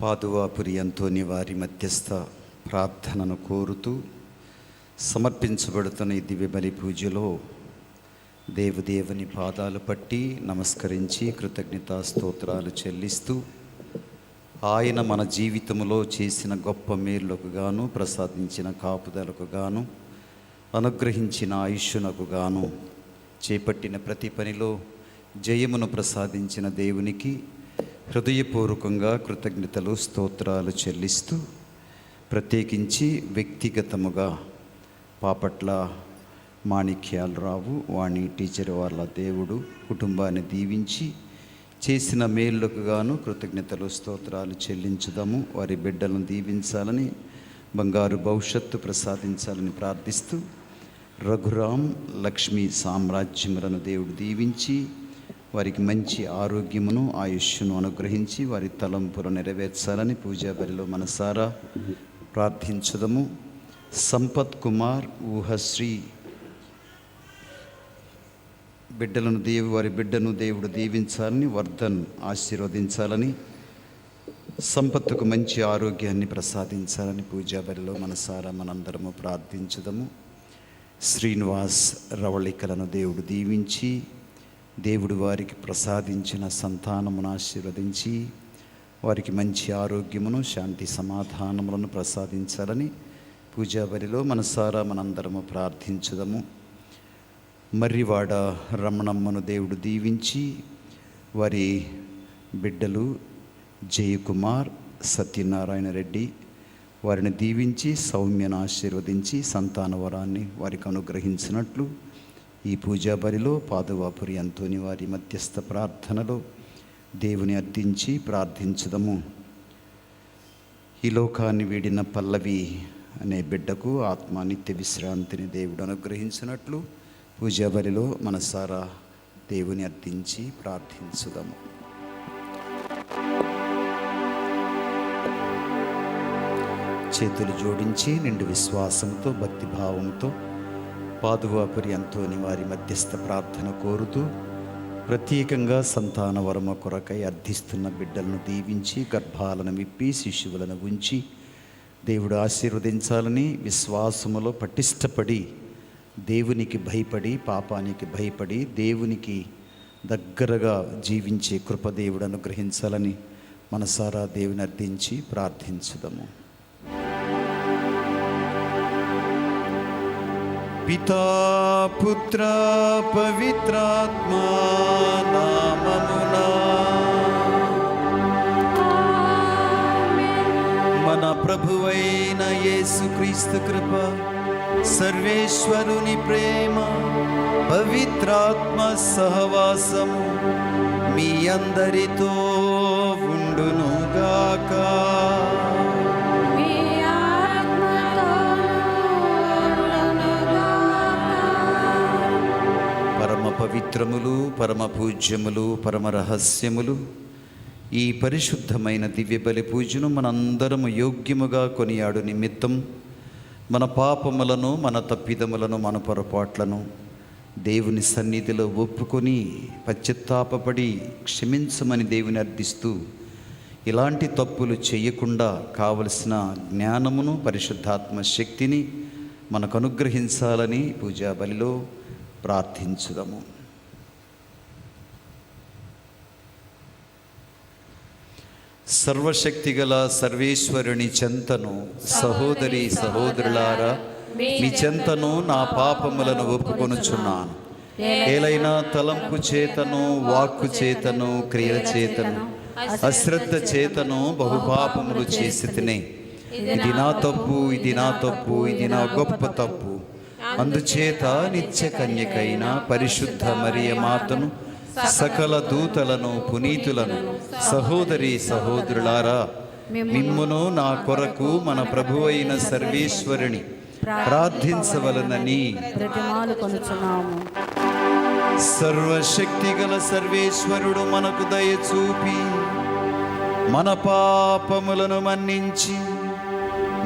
పాదువాపురి అంతోని వారి మధ్యస్థ ప్రార్థనను కోరుతూ సమర్పించబడుతున్న ఈ దివ్య బలి పూజలో దేవదేవుని పాదాలు పట్టి నమస్కరించి కృతజ్ఞతా స్తోత్రాలు చెల్లిస్తూ ఆయన మన జీవితంలో చేసిన గొప్ప మేలులకు గాను ప్రసాదించిన కాపుదలకు గాను అనుగ్రహించిన ఆయుష్నకు గాను చేపట్టిన ప్రతి పనిలో జయమును ప్రసాదించిన దేవునికి హృదయపూర్వకంగా కృతజ్ఞతలు స్తోత్రాలు చెల్లిస్తూ ప్రత్యేకించి వ్యక్తిగతముగా పాపట్ల మాణిక్యాలరావు వాణి టీచర్ వాళ్ళ దేవుడు కుటుంబాన్ని దీవించి చేసిన మేలులకు గాను కృతజ్ఞతలు స్తోత్రాలు చెల్లించుదాము. వారి బిడ్డలను దీవించాలని బంగారు భవిష్యత్తు ప్రసాదించాలని ప్రార్థిస్తూ రఘురాం లక్ష్మీ సామ్రాజ్యములను దేవుడు దీవించి వారికి మంచి ఆరోగ్యమును ఆయుష్ను అనుగ్రహించి వారి తలంపులు నెరవేర్చాలని పూజా బరిలో మనసారా ప్రార్థించదము. సంపత్ కుమార్ ఊహశ్రీ. బిడ్డలను దేవు వారి బిడ్డను దేవుడు దీవించాలని వర్ధన్ ఆశీర్వదించాలని సంపత్తుకు మంచి ఆరోగ్యాన్ని ప్రసాదించాలని పూజా బరిలో మనసారా మనందరము ప్రార్థించదము. శ్రీనివాస్ రవళికలను దేవుడు దీవించి దేవుడు వారికి ప్రసాదించిన సంతానమును ఆశీర్వదించి వారికి మంచి ఆరోగ్యమును శాంతి సమాధానములను ప్రసాదించాలని పూజా బలిలో మనసారా మనందరము ప్రార్థించదము. మర్రివాడ రమణమ్మను దేవుడు దీవించి వారి బిడ్డలు జయకుమార్ సత్యనారాయణ రెడ్డి వారిని దీవించి సౌమ్యను ఆశీర్వదించి సంతాన వరాన్ని వారికి అనుగ్రహించినట్లు ఈ పూజా బరిలో పాదువాపురి అంతోని వారి మధ్యస్థ ప్రార్థనలో దేవుని అర్థించి ప్రార్థించదము. ఈ లోకాన్ని వీడిన పల్లవి అనే బిడ్డకు ఆత్మ నిత్య విశ్రాంతిని దేవుడు అనుగ్రహించినట్లు పూజా బలిలో మనసారా దేవుని అర్థించి ప్రార్థించుదాము. చేతులు జోడించి నిండు విశ్వాసంతో భక్తిభావంతో పాదువాపురి అంతోని వారి మధ్యస్థ ప్రార్థన కోరుతూ ప్రత్యేకంగా సంతాన వరమ కొరకై అర్థిస్తున్న బిడ్డలను దీవించి గర్భాలను విప్పి శిశువులను ఉంచి దేవుడు ఆశీర్వదించాలని విశ్వాసములో పటిష్టపడి దేవునికి భయపడి పాపానికి భయపడి దేవునికి దగ్గరగా జీవించే కృపదేవుడు అనుగ్రహించాలని మనసారా దేవుని అర్థించి ప్రార్థించుదాము. పితా పుత్ర పవిత్రాత్మా నామమునా మన ప్రభువైన యేసుక్రీస్తు కృప సర్వేశ్వరుని ప్రేమ పవిత్రాత్మ సహవాసము మీ అందరితో ఉండునుగాక పవిత్రములు పరమ పూజ్యములు పరమ రహస్యములు ఈ పరిశుద్ధమైన దివ్య బలి పూజను మనందరము యోగ్యముగా కొనియాడు నిమిత్తం. మన పాపములను మన తప్పిదములను మన పొరపాట్లను దేవుని సన్నిధిలో ఒప్పుకొని పశ్చిత్తాపడి క్షమించమని దేవుని అర్థిస్తూ ఇలాంటి తప్పులు చేయకుండా కావలసిన జ్ఞానమును పరిశుద్ధాత్మ శక్తిని మనకు అనుగ్రహించాలని పూజా బలిలో ప్రార్థించుదాము. సర్వశక్తిగల సర్వేశ్వరుని చెంతను సహోదరి సహోదరులారా మీ చెంతను నా పాపములను ఒప్పుకొనుచున్నాను ఏలైనా తలంపు చేతను వాక్కు చేతను క్రియల చేతను అశ్రద్ధ చేతను బహుపాపములు చేసి తినే ఇది నా తప్పు ఇది నా తప్పు ఇది నా గొప్ప తప్పు అందుచేత నిత్య కన్యకైన పరిశుద్ధ మరియ మాతను సకల దూతలను పునీతులను సహోదరి సహోదరులారా మిమ్మును నా కొరకు మన ప్రభువైన సర్వేశ్వరుని ప్రార్థించవలనని కొనుచున్నాము. సర్వశక్తిగల సర్వేశ్వరుడు మనకు దయ చూపి మన పాపములను మన్నించి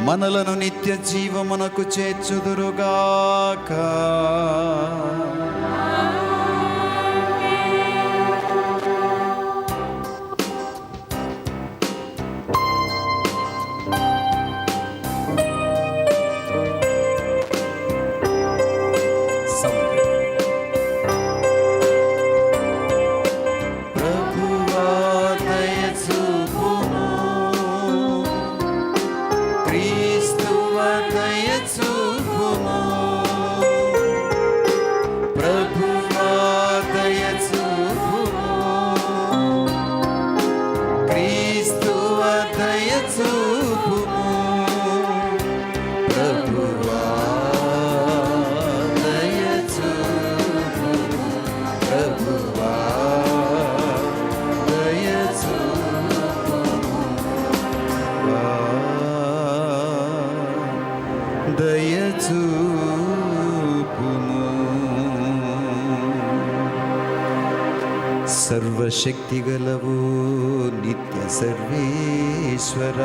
మనలను నిత్య జీవమునకు చేర్చుదురుగాక. ప్రభు సర్వశక్తిగలవు నిత్య సర్వేశ్వర.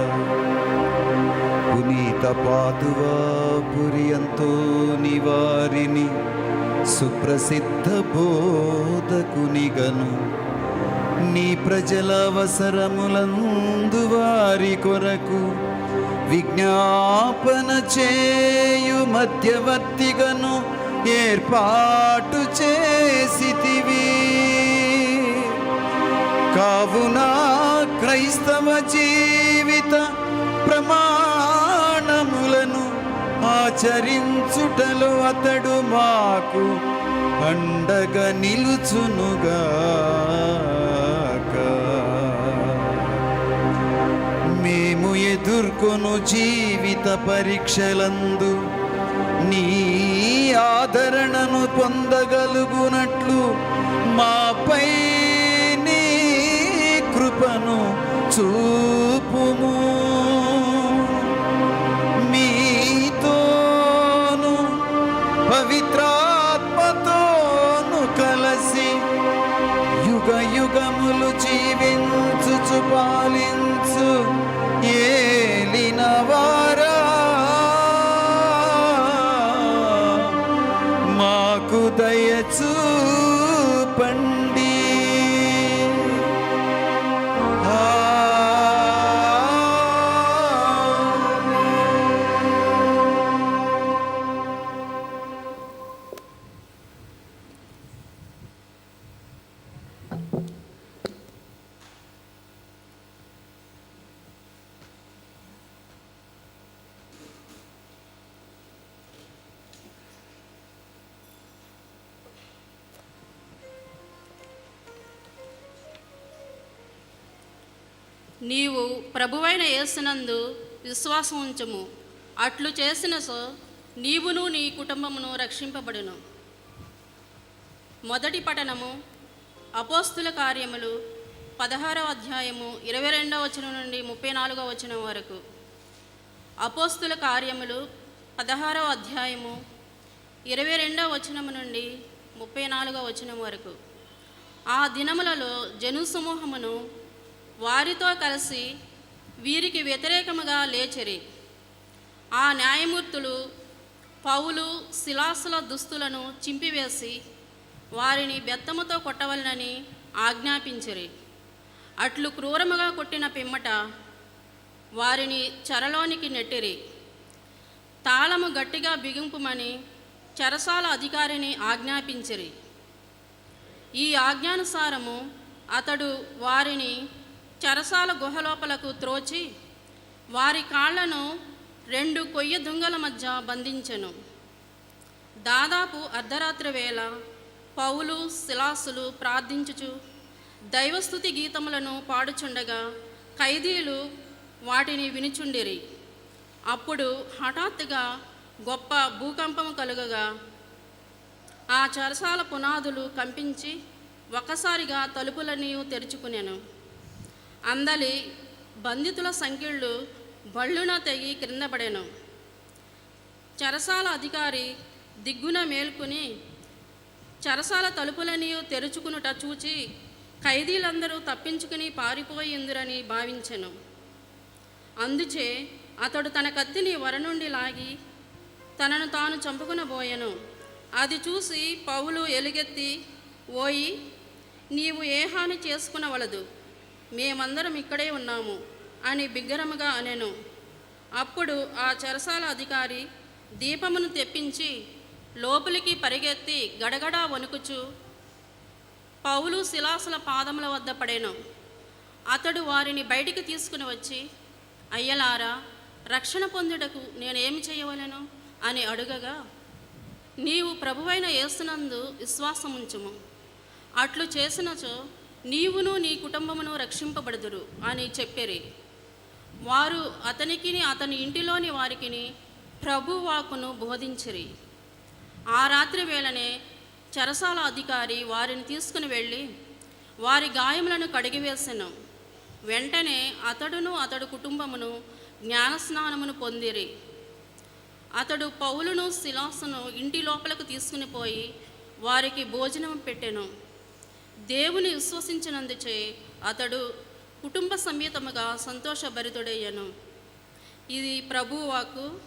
పునీత పాదువా పురియంతో నివారిని సుప్రసిద్ధ బోధకునిగను నీ ప్రజల అవసరములందు వారి కొరకు విజ్ఞాపన చేయు మధ్యవర్తిగను ఏర్పాటు చేసితివి. కావున క్రైస్తవ జీవిత ప్రమాణములను ఆచరించుటలో అతడు మాకు పండగ నిలుచునుగాక. మేము ఎదుర్కొను జీవిత పరీక్షలందు నీ ఆదరణను పొందగలుగునట్లు మాపై కృపను చూపుము. మీతోను పవిత్రాత్మతోను కలసి యుగ యుగములు జీవించుచు పాలించు ఏలినవా నీవు ప్రభువైన యేసునందు విశ్వాసం ఉంచము. అట్లు చేసిన సో నీవును నీ కుటుంబమును రక్షింపబడును. మొదటి పఠనము అపోస్తుల కార్యములు పదహారవ అధ్యాయము ఇరవై రెండవ వచనం నుండి ముప్పై నాలుగవ వచనం వరకు. అపోస్తుల కార్యములు పదహారవ అధ్యాయము ఇరవై రెండవ వచనము నుండి ముప్పై నాలుగవ వచనం వరకు. ఆ దినములలో జనుసమూహమును వారితో కలిసి వీరికి వ్యతిరేకముగా లేచిరి. ఆ న్యాయమూర్తులు పౌలు శిలాసుల దుస్తులను చింపివేసి వారిని బెత్తముతో కొట్టవలనని ఆజ్ఞాపించిరి. అట్లు క్రూరముగా కొట్టిన పిమ్మట వారిని చెరలోనికి నెట్టిరి. తాళము గట్టిగా బిగింపుమని చెరసాల అధికారిని ఆజ్ఞాపించిరి. ఈ ఆజ్ఞానుసారము అతడు వారిని చెరసాల గుహలోపలకు త్రోచి వారి కాళ్ళను రెండు కొయ్య దుంగల మధ్య బంధించెను. దాదాపు అర్ధరాత్రి వేళ పౌలు శిలాసులు ప్రార్థించుచు దైవస్థుతి గీతములను పాడుచుండగా ఖైదీలు వాటిని వినుచుండిరి. అప్పుడు హఠాత్తుగా గొప్ప భూకంపము కలుగగా ఆ చరసాల పునాదులు కంపించి ఒక్కసారిగా తలుపులన్నీ తెరుచుకునేను. అందలి బంధితుల సంఖ్యళ్ళు బళ్ళున తెగి క్రింద చరసాల అధికారి దిగ్గున మేల్కొని చరసాల తలుపులని తెరుచుకునుట చూచి ఖైదీలందరూ తప్పించుకుని పారిపోయిందిరని భావించెను. అందుచే అతడు తన కత్తిని వర నుండి లాగి తనను తాను చంపుకునబోయెను అది చూసి పౌలు ఎలుగెత్తి ఓయి నీవు ఏ హాని చేసుకునవలదు? మేమందరం ఇక్కడే ఉన్నాము అని బిగ్గరముగా అనెను. అప్పుడు ఆ చెరసాల అధికారి దీపమును తెప్పించి లోపలికి పరిగెత్తి గడగడా వణుకుచు పౌలు శిలాసుల పాదముల వద్ద పడేను. అతడు వారిని బయటికి తీసుకుని వచ్చి అయ్యలారా రక్షణ పొందుటకు నేనేమి చేయవలను? అని అడుగగా నీవు ప్రభువైన యేసునందు విశ్వాసముంచుము. అట్లు చేసినచో నీవును నీ కుటుంబమును రక్షింపబడుదురు అని చెప్పిరి. వారు అతనికిని అతని ఇంటిలోని వారికిని ప్రభువాకును బోధించిరి. ఆ రాత్రి వేళనే చెరసాల అధికారి వారిని తీసుకుని వెళ్ళి వారి గాయములను కడిగివేసెను. వెంటనే అతడును అతడు కుటుంబమును జ్ఞానస్నానమును పొందిరి. అతడు పౌలును శిలాసును ఇంటి లోపలకు తీసుకుని పోయి వారికి భోజనం పెట్టెను. దేవుని విశ్వసించినందుచే అతడు కుటుంబ సమేతముగా సంతోషభరితుడయ్యను. ఇది ప్రభువాకు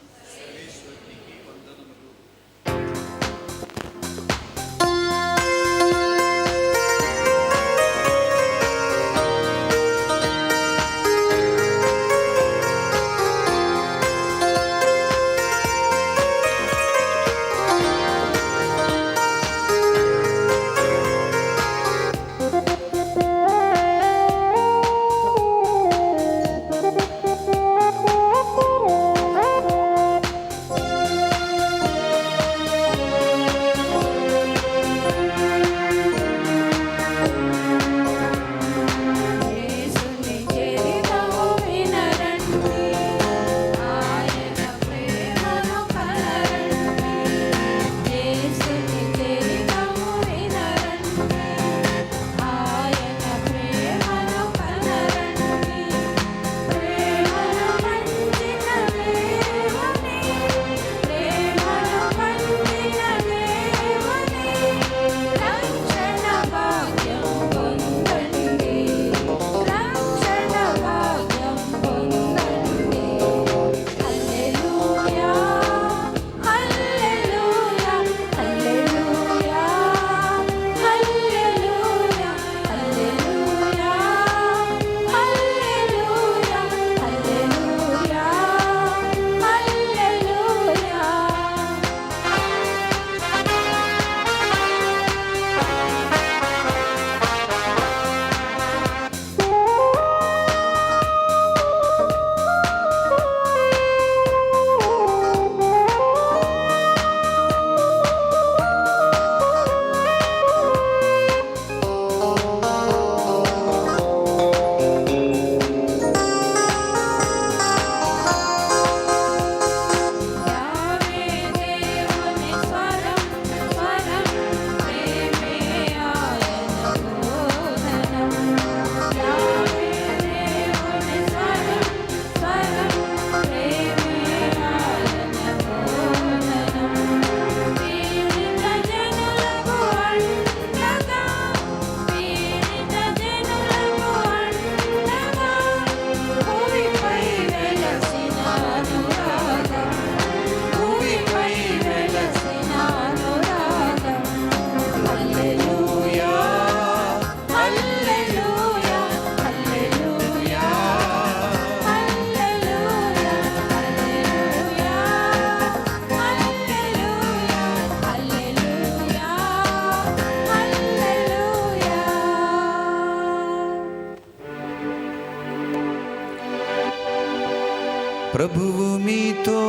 ప్రభువు మీతో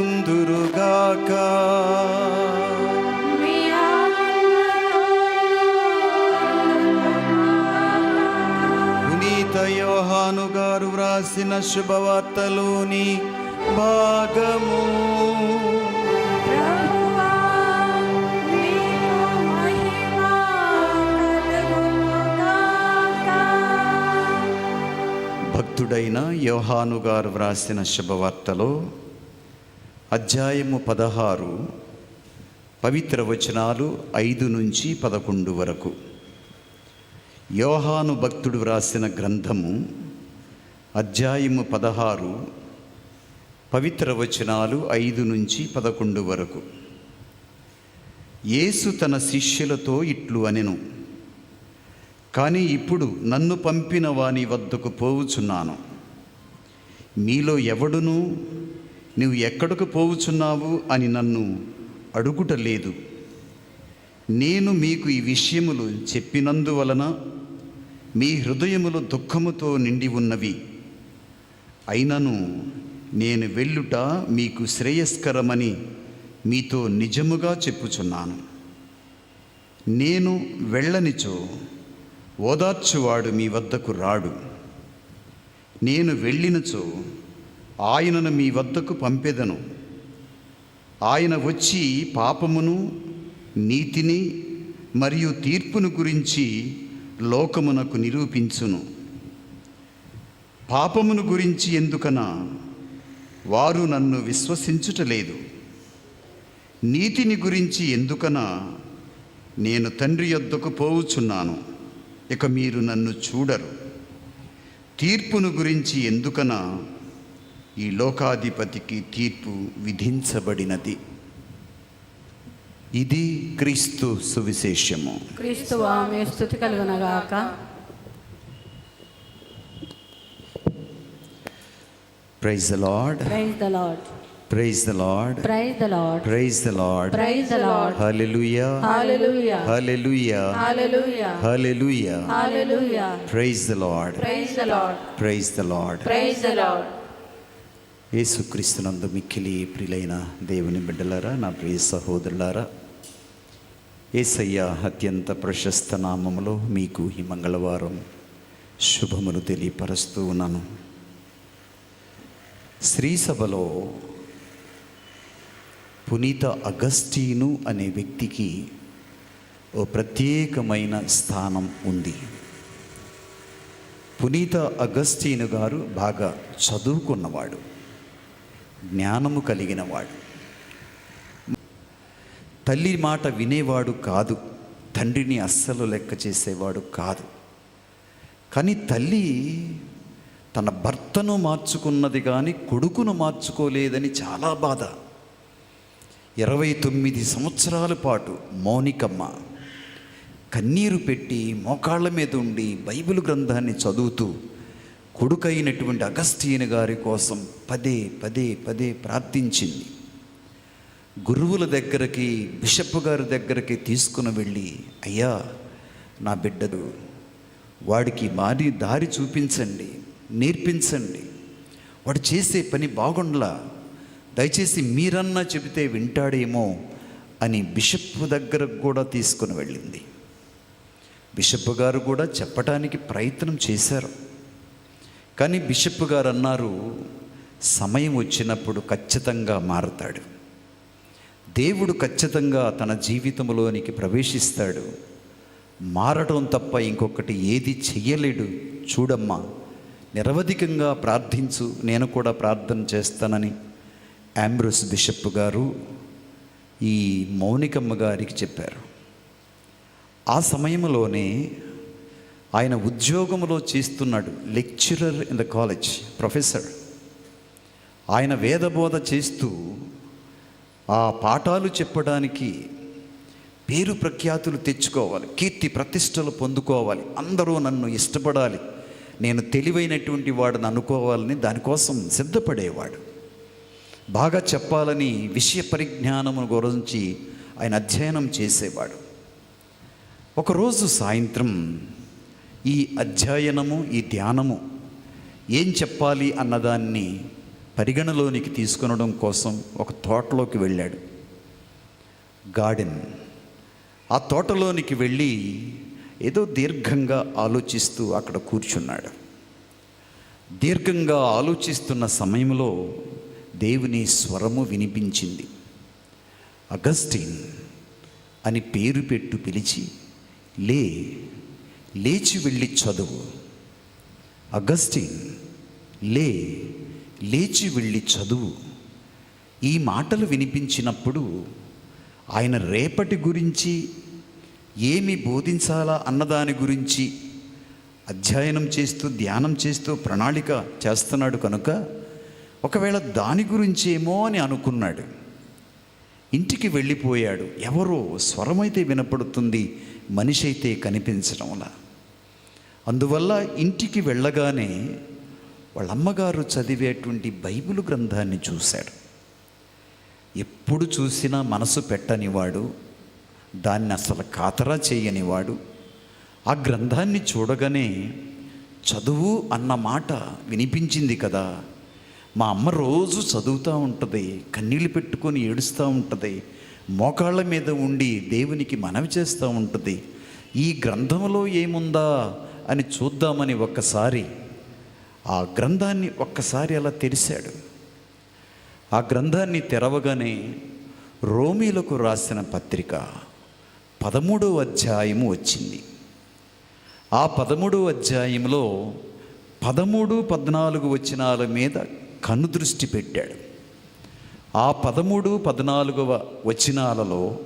ఉందురుగాక. పునీత యోహాను గారు వ్రాసిన శుభవార్తలోని భాగము. భక్తుడైన యోహాను గారు వ్రాసిన శుభవార్తలో అధ్యాయము పదహారు పవిత్ర వచనాలు ఐదు నుంచి పదకొండు వరకు. యోహాను భక్తుడు వ్రాసిన గ్రంథము అధ్యాయము పదహారు పవిత్ర వచనాలు ఐదు నుంచి పదకొండు వరకు. యేసు తన శిష్యులతో ఇట్లు అనెను కానీ ఇప్పుడు నన్ను పంపిన వాని వద్దకు పోవుచున్నాను. మీలో ఎవడును నువ్వు ఎక్కడకు పోవుచున్నావు అని నన్ను అడుగుట లేదు. నేను మీకు ఈ విషయములు చెప్పినందువలన మీ హృదయములు దుఃఖముతో నిండి ఉన్నవి. అయినను నేను వెళ్ళుట మీకు శ్రేయస్కరమని మీతో నిజముగా చెప్పుచున్నాను. నేను వెళ్ళనిచో ఓదార్చువాడు మీ వద్దకు రాడు. నేను వెళ్ళినచో ఆయనను మీ వద్దకు పంపెదను. ఆయన వచ్చి పాపమును నీతిని మరియు తీర్పును గురించి లోకమునకు నిరూపించును. పాపమును గురించి ఎందుకనా? వారు నన్ను విశ్వసించుటలేదు. నీతిని గురించి ఎందుకనా? నేను తండ్రి యొద్దకు పోవుచున్నాను. ఇక మీరు నన్ను చూడరు. తీర్పును గురించి ఎందుకన? ఈ లోకాధిపతికి తీర్పు విధించబడినది. ఇది క్రీస్తు సువిశేషము. క్రీస్తువా మీ స్థుతి కలుగునగాక praise the Lord praise the Lord praise the Lord praise the Lord praise the Lord praise the Lord హల్లెలూయా హల్లెలూయా హల్లెలూయా హల్లెలూయా హల్లెలూయా హల్లెలూయా praise the Lord praise the Lord praise the Lord praise the Lord యేసుక్రీస్తునందు మిక్కిలి ప్రిలైన దేవుని బిడ్డలారా నా ప్రియ సహోదరులారా ఏసయ్య అత్యంత ప్రశస్త నామములో మీకు ఈ మంగళవారం శుభములు తెలియపరుస్తూ ఉన్నాను. శ్రీసభలో పునీత అగస్టీను అనే వ్యక్తికి ఓ ప్రత్యేకమైన స్థానం ఉంది. పునీత అగస్టీను గారు బాగా చదువుకున్నవాడు జ్ఞానము కలిగినవాడు. తల్లి మాట వినేవాడు కాదు తండ్రిని అస్సలు లెక్క చేసేవాడు కాదు. కానీ తల్లి తన భర్తను మార్చుకున్నది కానీ కొడుకును మార్చుకోలేదని చాలా బాధ. ఇరవై తొమ్మిది సంవత్సరాల పాటు మౌనికమ్మ కన్నీరు పెట్టి మోకాళ్ళ మీద ఉండి బైబిల్ గ్రంథాన్ని చదువుతూ కొడుకైనటువంటి అగస్టీన్ గారి కోసం పదే పదే పదే ప్రార్థించింది. గురువుల దగ్గరికి బిషప్ గారి దగ్గరికి తీసుకుని వెళ్ళి అయ్యా నా బిడ్డడు వాడికి మారి దారి చూపించండి నేర్పించండి. వాడు చేసే పని బాగుండలా? దయచేసి మీరన్నా చెబితే వింటాడేమో అని బిషప్ దగ్గరకు కూడా తీసుకుని వెళ్ళింది. బిషప్ గారు కూడా చెప్పటానికి ప్రయత్నం చేశారు. కానీ బిషప్ గారు అన్నారు సమయం వచ్చినప్పుడు ఖచ్చితంగా మారుతాడు. దేవుడు ఖచ్చితంగా తన జీవితంలోనికి ప్రవేశిస్తాడు. మారడం తప్ప ఇంకొకటి ఏది చెయ్యలేడు. చూడమ్మా నిరవధికంగా ప్రార్థించు. నేను కూడా ప్రార్థన చేస్తానని ఆంబ్రోస్ బిషప్ గారు ఈ మౌనికమ్మ గారికి చెప్పారు. ఆ సమయంలోనే ఆయన ఉద్యోగంలో చేస్తున్నాడు lecturer in the college professor ఆయన వేదబోధ చేస్తూ ఆ పాఠాలు చెప్పడానికి పేరు ప్రఖ్యాతులు తెచ్చుకోవాలి కీర్తి ప్రతిష్టలు పొందుకోవాలి అందరూ నన్ను ఇష్టపడాలి నేను తెలివైనటువంటి వాడిని అనుకోవాలని దానికోసం సిద్ధపడేవాడు. బాగా చెప్పాలని విషయ పరిజ్ఞానము గురించి ఆయన అధ్యయనం చేసేవాడు. ఒకరోజు సాయంత్రం ఈ అధ్యయనము ఈ ధ్యానము ఏం చెప్పాలి అన్నదాన్ని పరిగణలోనికి తీసుకొనడం కోసం ఒక తోటలోకి వెళ్ళాడు. గార్డెన్. ఆ తోటలోనికి వెళ్ళి ఏదో దీర్ఘంగా ఆలోచిస్తూ అక్కడ కూర్చున్నాడు. దీర్ఘంగా ఆలోచిస్తున్న సమయంలో దేవుని స్వరము వినిపించింది. అగస్టిన్ అని పేరు పెట్టు పిలిచి లే లేచి వెళ్ళి చదువు. అగస్టిన్ లే లేచి వెళ్ళి చదువు. ఈ మాటలు వినిపించినప్పుడు ఆయన రేపటి గురించి ఏమి బోధించాలా అన్నదాని గురించి అధ్యయనం చేస్తూ ధ్యానం చేస్తూ ప్రణాళిక చేస్తున్నాడు కనుక ఒకవేళ దాని గురించేమో అని అనుకున్నాడు. ఇంటికి వెళ్ళిపోయాడు. ఎవరో స్వరమైతే వినపడుతుంది మనిషి అయితే కనిపించడంలా అందువల్ల ఇంటికి వెళ్ళగానే వాళ్ళ అమ్మగారు చదివేటువంటి బైబిల్ గ్రంథాన్ని చూశాడు. ఎప్పుడు చూసినా మనసు పెట్టనివాడు దాన్ని అసలు కాతరా చేయనివాడు. ఆ గ్రంథాన్ని చూడగానే చదువు అన్న మాట వినిపించింది కదా. మా అమ్మ రోజు చదువుతూ ఉంటుంది కన్నీళ్ళు పెట్టుకొని ఏడుస్తూ ఉంటుంది మోకాళ్ళ మీద ఉండి దేవునికి మనవి చేస్తూ ఉంటుంది. ఈ గ్రంథంలో ఏముందా అని చూద్దామని ఒక్కసారి ఆ గ్రంథాన్ని ఒక్కసారి అలా తెరిశాడు. ఆ గ్రంథాన్ని తెరవగానే రోమీలకు రాసిన పత్రిక పదమూడవ అధ్యాయము వచ్చింది. ఆ పదమూడవ అధ్యాయంలో పదమూడు పద్నాలుగు వచనాల మీద కనుదృష్టి పెట్టాడు. ఆ పదమూడు పద్నాలుగవ వచనాలలో